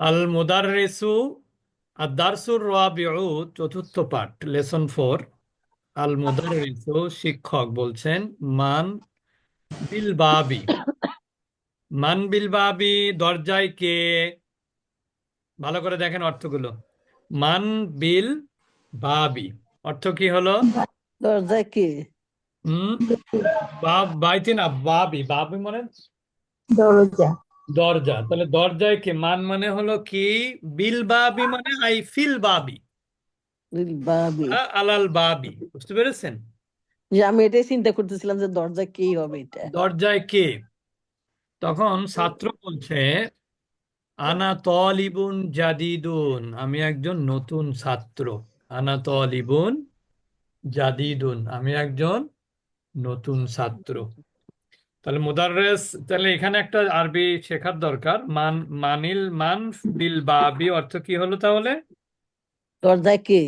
আল মুদাররিসু আদারসুর রাবিউ চতুর্থ পাঠ lesson four. আল মুদাররিসু শিক্ষক বলছেন মান বিল বাবি মান বিল বাবি দরজায় কে? ভালো করে দেখেন অর্থগুলো। মান বিল বাবি অর্থ কি হলো? দরজা কে? হুম? বাব বাইতে না বাবি। বাবি মানে? দরজা। দরজা। তাহলে দরজায় কে মান মানে হলো কি? বিল বাবি মানে আই ফিল বাবি। আলাল বাবি। বুঝতে পেরেছেন? যে আমি এটাই চিন্তা করতেছিলাম যে দরজা কেই হবে এটা। দরজায় কে? তখন ছাত্র বলছে আনা তলিবুন জাদিদুন। আমি একজন নতুন ছাত্র। আনা তলিবুন জাদিদুন। আমি একজন নতুন ছাত্র। তাহলে মুদাররেস তাহলে এখানে একটা আরবি শেখার দরকার। মান মানিল মান বিল বাবি অর্থ কি হলো তাহলে? দরজা কে?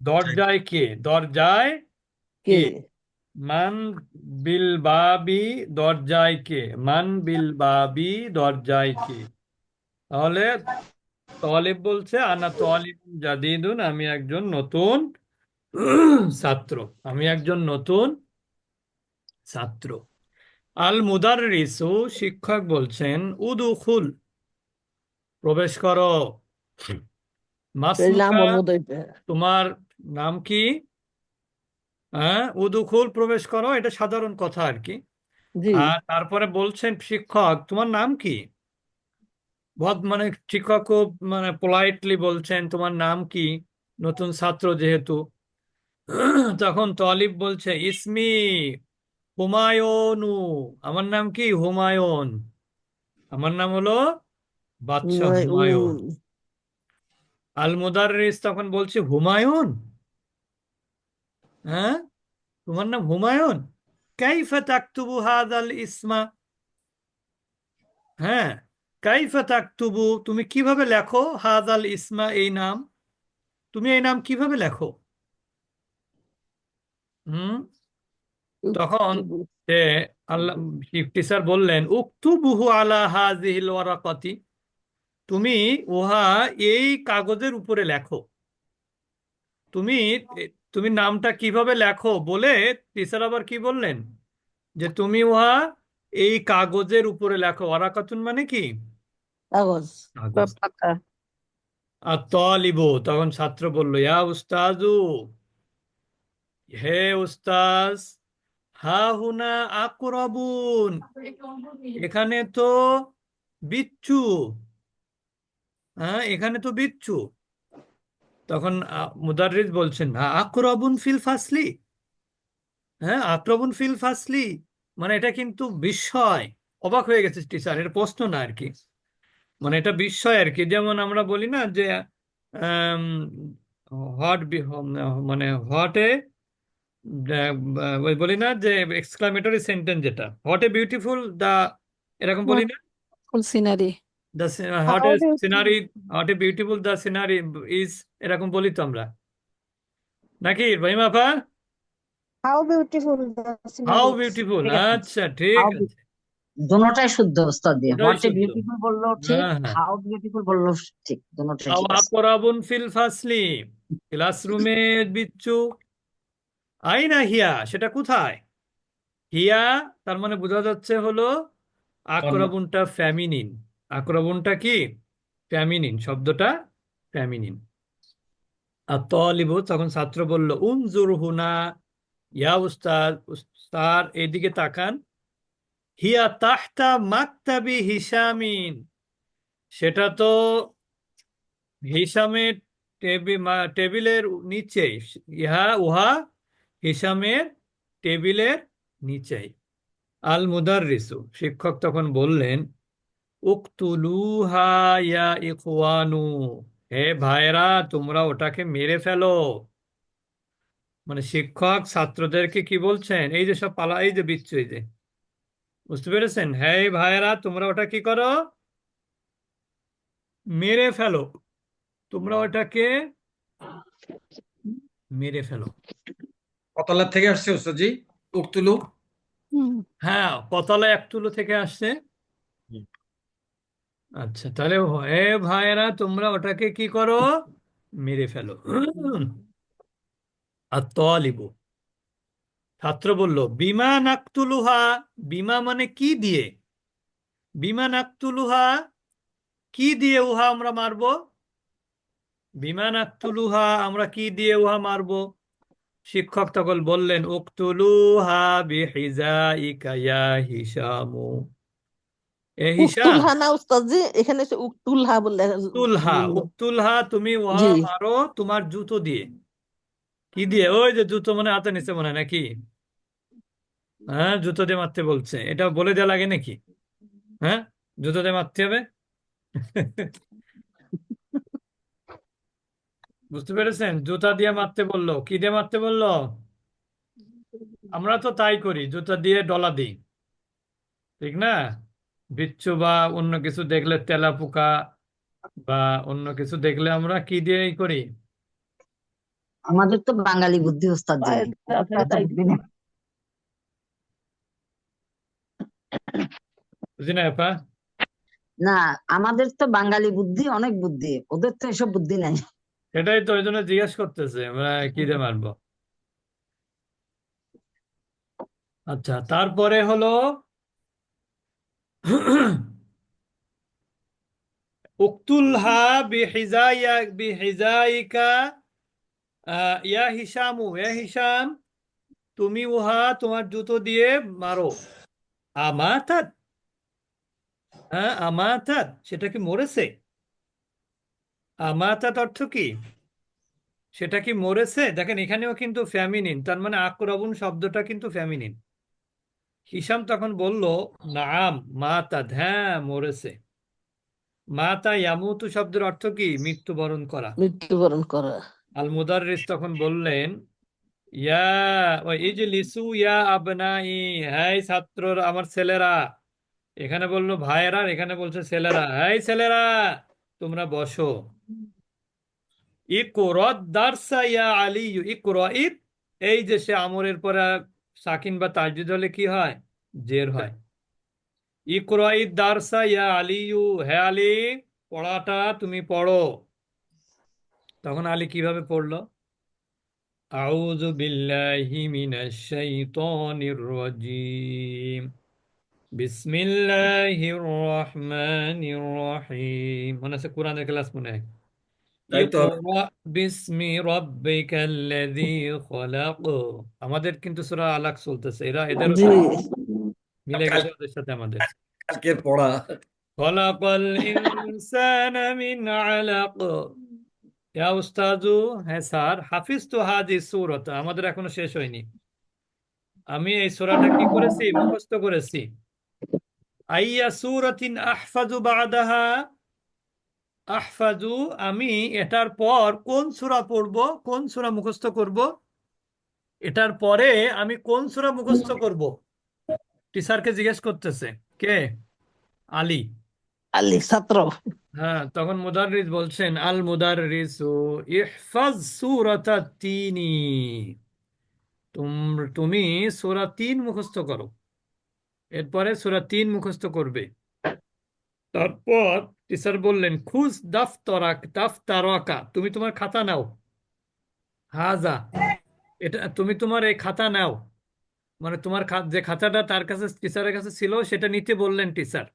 দরজায় কে? দরজায় কে? মান বিল বাবি দরজায় কে? মান বিল বাবি দরজায় কে? তাহলে তলিব বলছে আনা তলিবুন জাদিদুন আমি একজন নতুন ছাত্র। আমি একজন নতুন ছাত্র। আল মুদাররিসু শিক্ষক বলছেন উদুখুল প্রবেশ করো। তোমার নাম কি? হ্যাঁ উদুখুল প্রবেশ করো এটা সাধারণ কথা আর কি। আর তারপরে বলছেন শিক্ষক তোমার নাম কি? বহুত মানে শিক্ষক খুব মানে পোলাইটলি বলছেন তোমার নাম কি? নতুন ছাত্র যেহেতু। তখন তলিব বলছে ইসমি হুমায়ুনু। আমার নাম কি? হুমায়ুন। আমার নাম হলো বাদশাহ হুমায়ুন। আল মুদাররিস তখন বলছে হুমায়ুন? হ্যাঁ? তোমার নাম হুমায়ুন? কাইফা তাকতুবু হাদাল ইসমা? হ্যাঁ? কাইফা তাকতুবু তুমি কীভাবে লেখো? হাদাল ইসমা এই নাম? তুমি এই নাম কীভাবে লেখো? হুম? তখন সে আল্লাহ টিচার বললেন উক্তুবুহু আলা হাজিহিল ওয়ারাকাতি তুমি উহা এই কাগজের উপরে লেখো। তুমি তুমি নামটা কীভাবে লেখো বলে টিচার আবার কি বললেন? যে তুমি উহা এই কাগজের উপরে লেখো। ওয়ারাকাতুন মানে কি? কাগজ। আর তলিবু তখন ছাত্র বলল ইয়া উস্তাজু হে উস্তাজ হা হুনা আকরাবুন। এখানে তো বিচ্ছু। হ্যাঁ এখানে তো বিচ্ছু। তখন আ- বলছেন "আ- আকরাবুন ফিল ফাসলি? হ্যাঁ আকরাবুন ফিল ফাসলি মানে এটা কিন্তু বিস্ময়। অবাক হয়ে গেছে টিচার, এটা প্রশ্ন না আর কি। মানে এটা বিস্ময় আর কি। যেমন আমরা বলি না যে হট মানে হটে বলি না যে এক্সক্লামেটরি সেন্টেন্স যেটা। হট এ বিউটিফুল দা এরকম বলি না? Full scenery the what a scenery what a beautiful the scenery is এরকম বলি তো আমরা। নাকি রহিমা আপা? How beautiful the how beautiful আচ্ছা ঠিক আছে। দোনোটাই শুদ্ধ ওস্তাদ দিয়ে। হোয়াট এ বিউটিফুল বলল ঠিক হ্যাঁ, হ্যাঁ। হাউ বিউটিফুল বলল ঠিক। দোনোটাই ঠিক আছে। আকরাবুন ফিল ফাসলি ক্লাসরুমে বিচ্ছু। আইনা হিয়া, সেটা কোথায়? হিয়া, তার মানে বোঝা যাচ্ছে হলো আকরাবুনটা ফ্যামিনিন। আকরাবুনটা কি? ফ্যামিনিন, শব্দটা ফ্যামিনিন। আর তলিবু তখন ছাত্র বলল, উনজুর হুনা, ইয়া উস্তাদ উস্তাদ, এদিকে তাকান। হিয়া তাহতা মাকতাবি হিসামিন সেটা তো হিসামের টেবিল টেবিলের নিচে, ইহা, উহা হিসামের টেবিলের নিচেই। আল মুদাররিসু শিক্ষক তখন বললেন উকতুলুহা ইয়া হে ভাইরা তোমরা ওটাকে মেরে ফেলো। মানে শিক্ষক ছাত্রদেরকে কি বলছেন? এই যে সব পালা এই যে বিচ্ছু এই যে। বুঝতে পেরেছেন? হে ভাইরা তোমরা ওটা কি করো? মেরে ফেলো। তোমরা ওটাকে মেরে ফেলো। কতলার থেকে আসছে ওস্তাদজি? উক্তুলু হ্যাঁ কতলা একতুলো থেকে আসছে। আচ্ছা তাহলে এ ভাইয়েরা তোমরা ওটাকে কি করো? মেরে ফেলো। আর তলিবু ছাত্র বলল বিমা নাকতুলুহা। বিমা মানে কি দিয়ে? বিমা নাকতুলুহা কি দিয়ে উহা আমরা মারব? বিমা নাকতুলুহা আমরা কি দিয়ে উহা মারব? শিক্ষক তখন বললেন উকতুলুহা বিহিজাইকা ইয়া হিশামু। এ হিশাম। উকতুলহা না উস্তাদ এখানে এসে উকতুলহা বলে উকতুলহা বলল। তুমি উহা জি। মারো তোমার জুতো দিয়ে। কি দিয়ে? ওই যে জুতো মনে হাতে নিচে মনে হয় নাকি? হ্যাঁ জুতো দিয়ে মারতে বলছে। এটা বলে দেওয়া লাগে নাকি? হ্যাঁ জুতো দিয়ে মারতে হবে? বুঝতে পেরেছেন? জুতা দিয়ে মারতে বলল। কি দিয়ে মারতে বলল? আমরা তো তাই করি জুতা দিয়ে ডলা দিই। ঠিক না? বিচ্ছু বা অন্য কিছু দেখলে তেলা পোকা বা অন্য কিছু দেখলে আমরা কি দিয়ে করি? আমাদের তো বাঙালি বুদ্ধি ওস্তাদ জি। বুঝি না আপা? না আমাদের তো বাঙালি বুদ্ধি অনেক বুদ্ধি। ওদের তো এসব বুদ্ধি নাই। সেটাই তো ওই জন্য জিজ্ঞেস করতেছে আমরা কি দিয়ে মারবো? আচ্ছা তারপরে হলো, উকতুলহা বিহিজাইয়া বিহিজাইকা ইয়া হিসামু ইয়া হিসাম তুমি উহা তোমার জুতো দিয়ে মারো। আমাতাত হ্যাঁ আমাতাত, সেটা কি মরেছে? আমাতাত অর্থ কি? সেটা কি মরেছে? দেখেন এখানেও কিন্তু ফ্যামিনিন তার মানে আক্রবণ শব্দটা কিন্তু ফ্যামিনিন হিসাম তখন বলল নাম মাতা হ্যাঁ মরেছে। মাতা ইয়ামুতু শব্দের অর্থ কি? মৃত্যুবরণ করা। মৃত্যুবরণ করা। আল মুদাররিস তখন বললেন ইয়া ওই এই যে লিসু ইয়া আবনাই হ্যাঁ ছাত্ররা আমার ছেলেরা। এখানে বলল ভাইয়েরা এখানে বলছে ছেলেরা। হ্যাঁ ছেলেরা তোমরা বসো। এই যে সে আমরের পরে সাকিন বা তাজদিদ হলে কি হয়? জের হয়। দারসা ইয়া আলিয়ু, হে আলী, পড়াটা তুমি পড়ো। তখন আলী কীভাবে পড়ল? আউযু বিল্লাহি মিনাশ শাইতানির রাজিম। বিসমিল্লাহির রহমানির রহিম। মনে আছে কোরআনের ক্লাস মনে হয়? বিসমি রাব্বিকাল্লাযী খলাক। আমাদের কিন্তু সূরা আলাক চলতেছে। এরা এদের মিলে গেছে ওদের সাথে আমাদের। কালকের পড়া। খলাকাল ইনসানা মিন আলাক। ইয়া উস্তাজু হ্যাঁ স্যার হাফিজ তো হাজি সূরাত। আমাদের এখনও শেষ হয়নি। আমি এই সূরাটা কি করেছি? মুখস্থ করেছি। আইয়া সূরাতিন আহফাজু বাদাহা। আহফাজু আমি এটার পর কোন সূরা পড়ব কোন সূরা মুখস্থ করব? এটার পরে আমি কোন সূরা মুখস্থ করব? টিচারকে জিজ্ঞেস করতেছে কে? আলী। আলী ছাত্র। হ্যাঁ তখন মুদাররিস বলছেন আল মুদাররিসু ইহফাজ সূরাতা তিনি তুম তুমি সূরা তিন মুখস্থ করো। এরপরে সুরা তিন মুখস্থ করবে। তারপর টিচার বললেন, খুজ দাফতরাক দাফতারাকা, তুমি তোমার খাতা নাও। হাজা, এটা তুমি তোমার এই খাতা নাও। মানে তোমার যে খাতাটা তার কাছে, টিচারের কাছে ছিল, সেটা নিতে বললেন টিচার।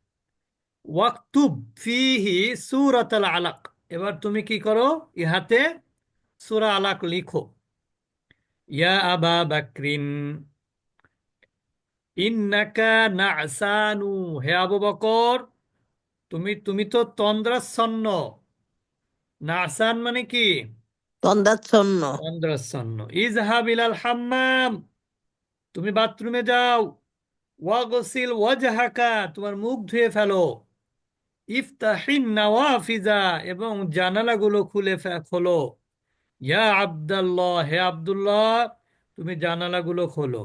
ওয়াকতুব ফিহি সূরাতাল আলাক। এবার তুমি কি করো? ইহাতে সুরা আলাক লিখো। ইয়া আবা বাকরিন ইন্নাকা নাসানু। হে আবু বকর তুমি তুমি তো তন্দ্রাচ্ছন্ন। নাসান মানে কি? তন্দাচ্ছন্ন তন্দ্রাচ্ছন্ন। ইজহাব ইলাল হাম্মাম। তুমি বাথরুমে যাও। ওয়াগসিল ওয়াজহাকা তোমার মুখ ধুয়ে ফেলো। ইফতাহিন নাওয়াফিজা এবং জানালাগুলো খুলে খোলো। ইয়া আব্দাল্লাহ হে আব্দুল্লাহ তুমি জানালাগুলো খোলো।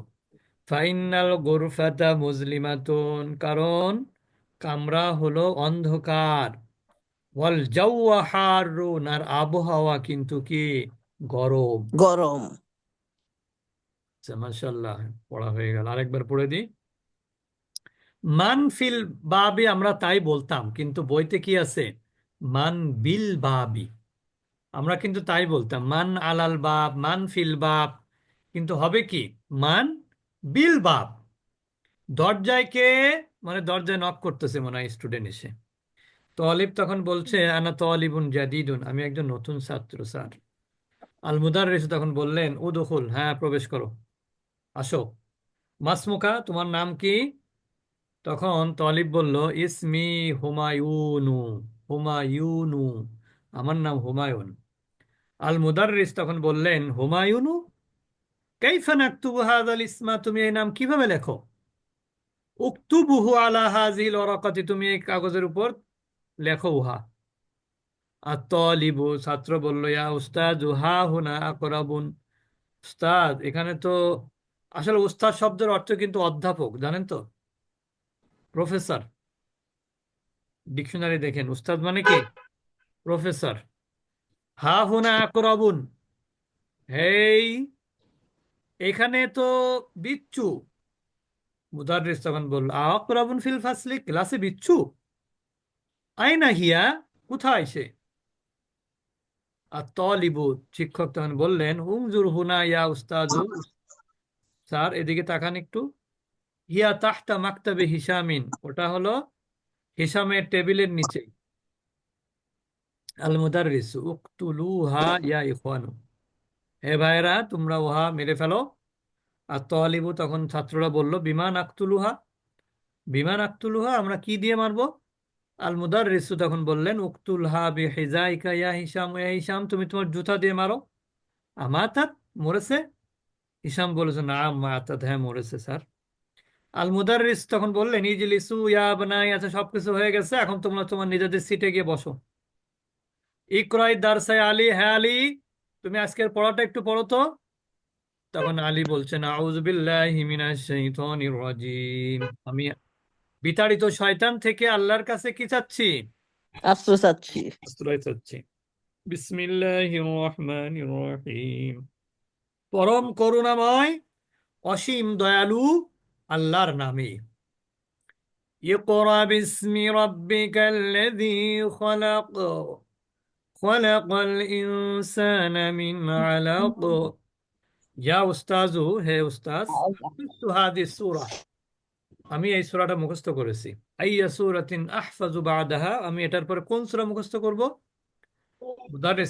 ফাইনাল গোরফাতা মুজলিমাতুন কারণ কামরা হলো অন্ধকার। ওয়াল জাওয়া হারুন আর আবহাওয়া কিন্তু কি? গরম। গরম। আচ্ছা মাশাল্লাহ পড়া হয়ে গেল। আরেকবার পড়ে দিই। মান ফিল বাবি আমরা তাই বলতাম কিন্তু বইতে কি আছে? মান বিল বাবি। আমরা কিন্তু তাই বলতাম মান আলাল বাব মান ফিল বাব। কিন্তু হবে কি? মান বিল বাপ দরজায় কে? মানে দরজায় নক করতেছে মনে হয় স্টুডেন্ট এসে। তলিব তখন বলছে, আনা তলিবুন জাদিদুন, আমি একজন নতুন ছাত্র, স্যার। আল মুদাররিস তখন বললেন ও দখুল হ্যাঁ প্রবেশ করো। আসো। মাসমুকা তোমার নাম কি? তখন তলিব বলল, ইসমি হুমায়ুনু হুমায়ুনু, আমার নাম হুমায়ুন। আল মুদাররিস তখন বললেন, হুমায়ুনু? কাইফা নাকতুবু হাযাল ইসমা, তুমি এই নাম কীভাবে লেখো? উকতুবুহু আলা হাযিল ওয়ারাকাতি, তুমি এই কাগজের উপর লেখো উহা। আর তলিবু ছাত্র বলল, ইয়া উস্তাদ, হা হুনা আকরাবুন। উস্তাদ, এখানে তো আসলে উস্তাদ শব্দের অর্থ কিন্তু অধ্যাপক, জানেন তো? প্রফেসর। ডিকশনারি দেখেন, উস্তাদ মানে কি? প্রফেসর। হা হুনা আকরাবুন। হেই এখানে তো বিচ্ছু। মুদাররিস তখন বলল আকরাবুন ফিল ফাসলি, ক্লাসে বিচ্ছু? আইনা হিয়া? কোথায় সে? আর তলিবু শিক্ষক তখন বললেন উমজুর হুনা ইয়া উস্তাদু। স্যার, এদিকে তাকান একটু। হিয়া তাহতা মাকতাবে হিসামিন ওটা হলো হিসামের টেবিলের নিচে। আল মুদাররিস উকতুলুহা ইয়া ইখওয়ানু। হে ভাইরা তোমরা উহা মেরে ফেলো। আর তলিবু তখন ছাত্ররা বলল, বিমান আক্তুলুহা বিমান আক্তুলুহা, আমরা কি দিয়ে মারবো? আল মুদাররিসু তখন বললেন, উকতুলহা বি হিজাইকা ইয়া হিসাম ইয়া হিসাম তুমি তোমার জুতা দিয়ে মারো। আমাতাত মরেছে? হিসাম বলেছে, না মাতাত হ্যাঁ মরেছে, স্যার। আল মুদাররিস তখন বললেন, ইজলিসু, ইয়া বানাই আচ্ছা সবকিছু হয়ে গেছে, এখন তোমরা তোমার নিজেদের সিটে গিয়ে বসো। ইকরাই দারসাই আলী হ্যাঁ আলী তুমি আজকের পড়াটা একটু পড়ো তো। তখন আলী বলছেন আমি বিতাড়িত শয়তান থেকে আল্লাহর কাছে কি চাচ্ছি? আশ্রয় চাচ্ছি। আশ্রয় চাচ্ছি। বিসমিল্লাহির রহমানির রহিম। পরম করুণাময় অসীম দয়ালু আল্লাহর নামে। ইয়ে ইকরা বিসমি রাব্বিকাল্লাযী খলাক। ইয়া উস্তাজু হে উস্তাজ হাফিজতু হাদিস সূরা আমি এই করেছি. আইয়া আহফাজু বাদাহা আমি এটার পরে কোন সূরা মুখস্থ করব?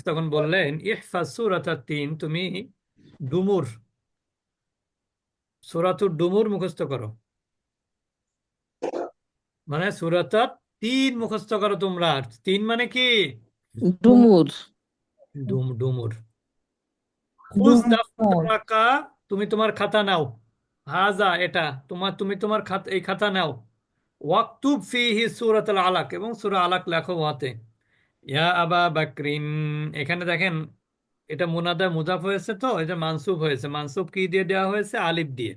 তখন বললেন, ইহফাজ তিন তুমি ডুমুর, সূরাতুর ডুমুর মুখস্থ করো। মানে সূরাতা তিন মুখস্থ করো তোমরা। তিন মানে কি? ডুমুর। ডুম ডুমুর। খুজ দাফতারাকা তুমি তোমার খাতা নাও। হাজা এটা তোমার তুমি তোমার খাতা এই খাতা নাও। ওয়াকতুব ফিহি সূরাতুল আলাক এবং সূরা আলাক লেখো ওয়াতে। ইয়া আবা বাকরিন। এখানে দেখেন এটা মুনাদা মুজাফ হয়েছে তো এটা মানসুব হয়েছে। মানসুব কি দিয়ে দেওয়া হয়েছে? আলিফ দিয়ে।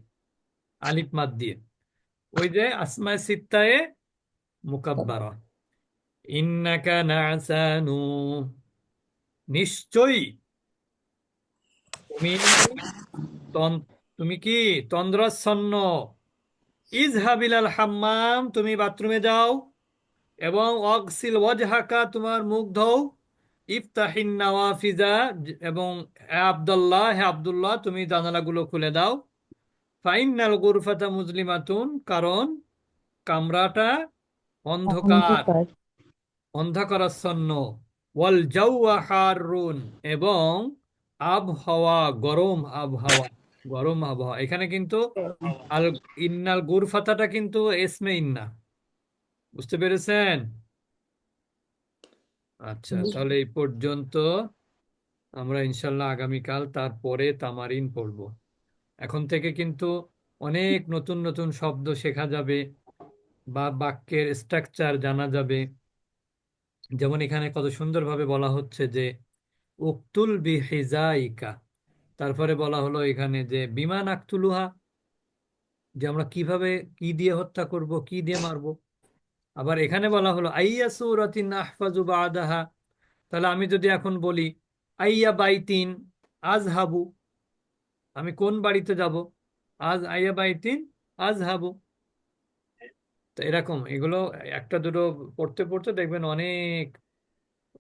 আলিফ মাদ দিয়ে। ওই যে আসমায়ে সিত্তায়ে মুকাব্বারা। ইন্নাকা নাসানু। নিশ্চয়ই। তুমি তুমি কি তন্দ্রাচ্ছন্ন? ইজহাবিলাল হাম্মাম তুমি বাথরুমে যাও এবং অগসিল ওয়াজহাকা তোমার মুখ ধোও। ইফতাহিন নাওয়াফিজা এবং হে আব্দুল্লাহ হে আব্দুল্লাহ তুমি জানালাগুলো খুলে দাও। ফাইনাল গুরফাতা মুজলিমাতুন কারণ কামরাটা অন্ধকার। অন্ধকারাচ্ছন্ন। ওয়াল হারুন এবং আবহাওয়া গরম আবহাওয়া গরম আবহাওয়া। এখানে কিন্তু আল ইন্নাল গুরফাতাটা কিন্তু এসমে ইন্না। বুঝতে পেরেছেন? আচ্ছা তাহলে এই পর্যন্ত আমরা ইনশাল্লাহ আগামীকাল তারপরে তামারিন পড়ব। এখন থেকে কিন্তু অনেক নতুন নতুন শব্দ শেখা যাবে বা বাক্যের স্ট্রাকচার জানা যাবে। যেমন এখানে কত সুন্দরভাবে বলা হচ্ছে যে, উকতুল বিহিজাইকা। তারপরে বলা হলো এখানে যে, বিমান আক্তুলুহা। যে আমরা কীভাবে, কি দিয়ে হত্যা করব, কি দিয়ে মারব। আবার এখানে বলা হলো, আইয়া সূরাতিন আহফাজু বাদাহা। তাহলে আমি যদি এখন বলি, আইয়া বাইতিন আজ হাবু আমি কোন বাড়িতে যাব? আজ আইয়া বাইতিন আজহাবু তো এরকম এগুলো একটা দুটো পড়তে পড়তে দেখবেন অনেক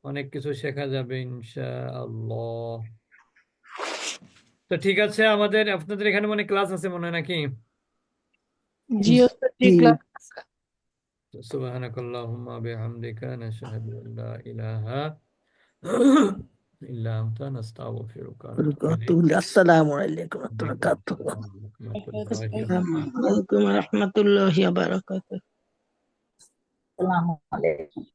অনেক কিছু শেখা যাবে ইনশাআল্লাহ। তো ঠিক আছে আমাদের আপনাদের এখানে মানে ক্লাস আছে মনে হয় নাকি? সুবাহ বিহামদিকা ইলাহা إلا أنت نستغفرك السلام عليكم ورحمة الله وبركاته. ورحمة الله وبركاته. السلام عليكم.